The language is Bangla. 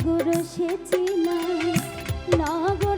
সাগর সেচিলাম নগর